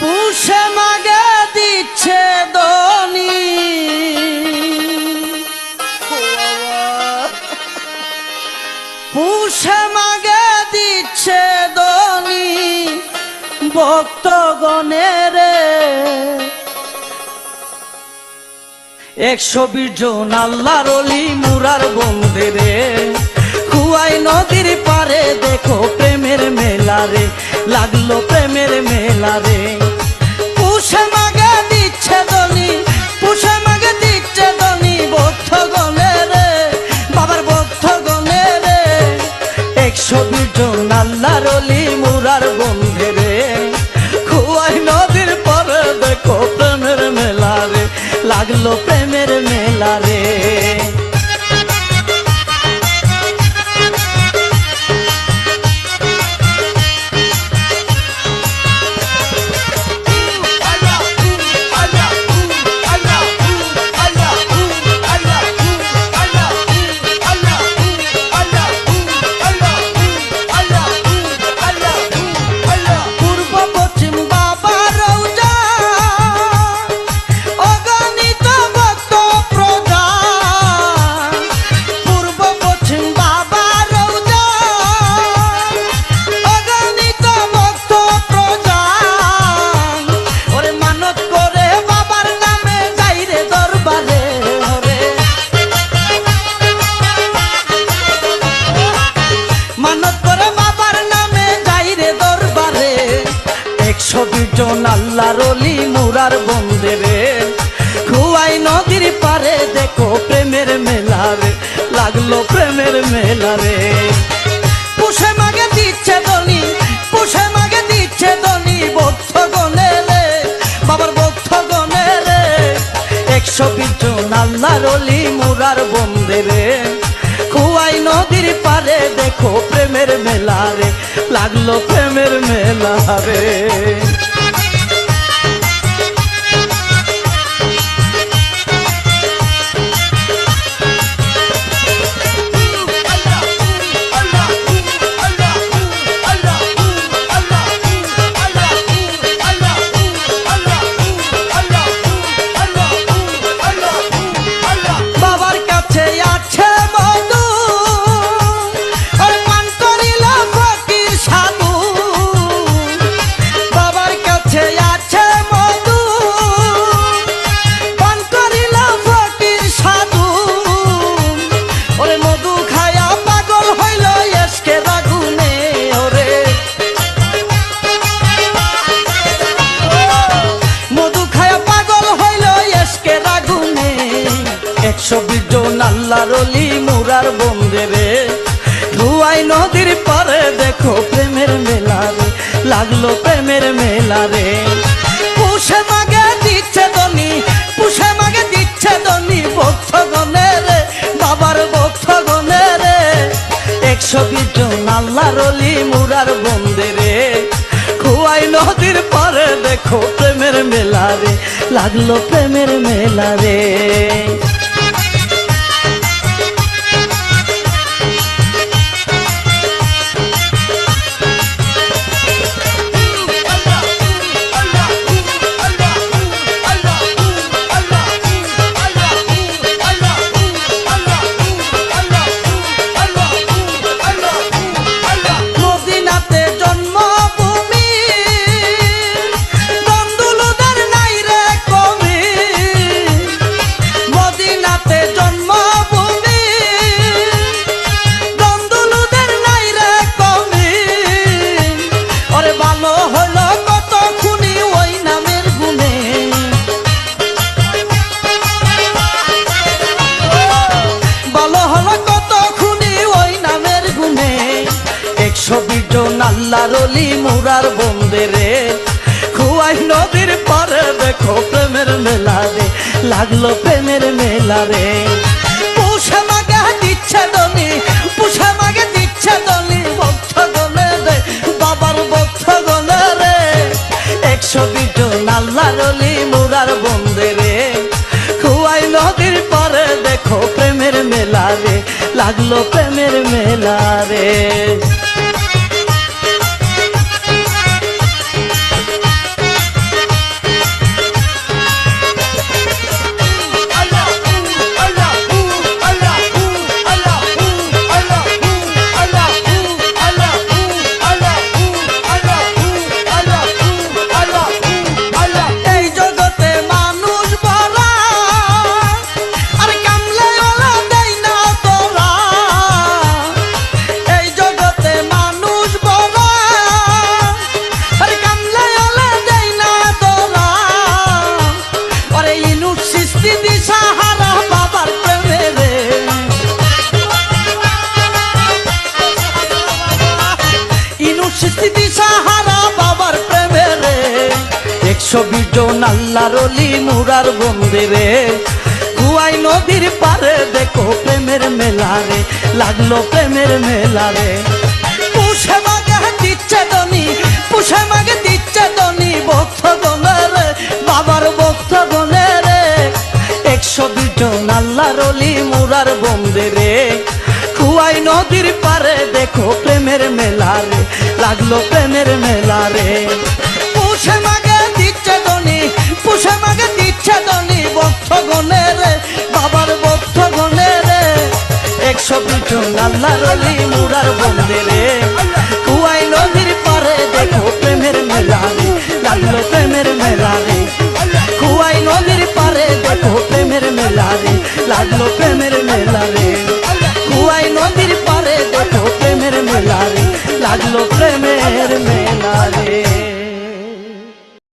পুষে মাগে দিচ্ছে দনি পুষে মাগে দিচ্ছে দনি ভক্তগণের একশো বিশ জন আল্লাহর মুরার বন্ধেরে। খুয়াই নদীর পারে দেখো প্রেমের মেলা রে লাগল মেলা রে পুষে মাগে দিচ্ছে দনি পুষে মাগে দিচ্ছে দনি বদ্ধ গনে রে, বাবার বদ্ধ গনে রে। একশো বিশ জন আল্লাহর অলি, মুরার বন্ধেরে খুয়াই নদীর পারে দেখো প্রেমের মেলা রে লাগল প্রেমের মেলা রে একশো জন আল্লাহ রলি মুরার বন্দে রে। খুয়াই নদীর পারে দেখো প্রেমের মেলা রে, লাগল প্রেমের মেলা রে। পুষে মাগে দিচ্ছে দনি পুষে মাগে দিচ্ছে দনি বক্ষ গনে রে, বাবার বক্ষ গনে রে। একশো জন আল্লাহ রলি মুরার বন্দে রে। খুয়াই নদীর পারে দেখো প্রেমের মেলা রে, লাগল প্রেমের মেলা রে। জন রলি মুরার বন্দে রে ধুয়াই নদীর পারে দেখো প্রেমের মেলা রে, লাগল প্রেমের মেলা রে। পুষে মাগে দিচ্ছে দনি পুষে মাগে দিচ্ছে দনি ভক্ত গনে রে, বাবার ভক্ত গনে রে। একশো বিশ জন আল্লাহ রলি মুরার বন্দে রে খুয়াই নদীর পারে দেখো প্রেমের মেলা রে, লাগল প্রেমের মেলা রে। ভালো হলো কত খুনি ওই নামের গুণে? ভালো হলো কত খুনি ওই নামের গুণে? একশো বিশ জন আল্লাহ রলি মুরার বন্দে রে। খুয়াই নদীর পারে দেখো প্রেমের মেলা রে লাগল প্রেমের মেলা রে। রে লাগল প্রেমের মেলা রে। দিশাহারা বাবার প্রেমে রে। একশো বিজন আল্লাহর রলি নুরার বন্দে রে। কুয়াই নদীর পারে দেখো প্রেমের মেলা রে, লাগল প্রেমের মেলা রে। পুষে মাগে দিচ্ছে দনি পুষে মাগে দিচ্ছে দনি ভক্ত গনের বাবার ভক্ত গনের একশো দুজন আল্লাহর রলি মুরার বন্দে রে। কুয়াই নদীর পারে দেখো প্রেমের মেলা রে। লাগল প্রেমের মেলা রে। পুষে মাগে দিচ্ছে দনি পুষে মাগে দিচ্ছে দনি গনে রে বাবার ভক্তগণে রে। একশো বিশ আল্লাহ আল্লাহর মুরার বন্দে বন্দিরে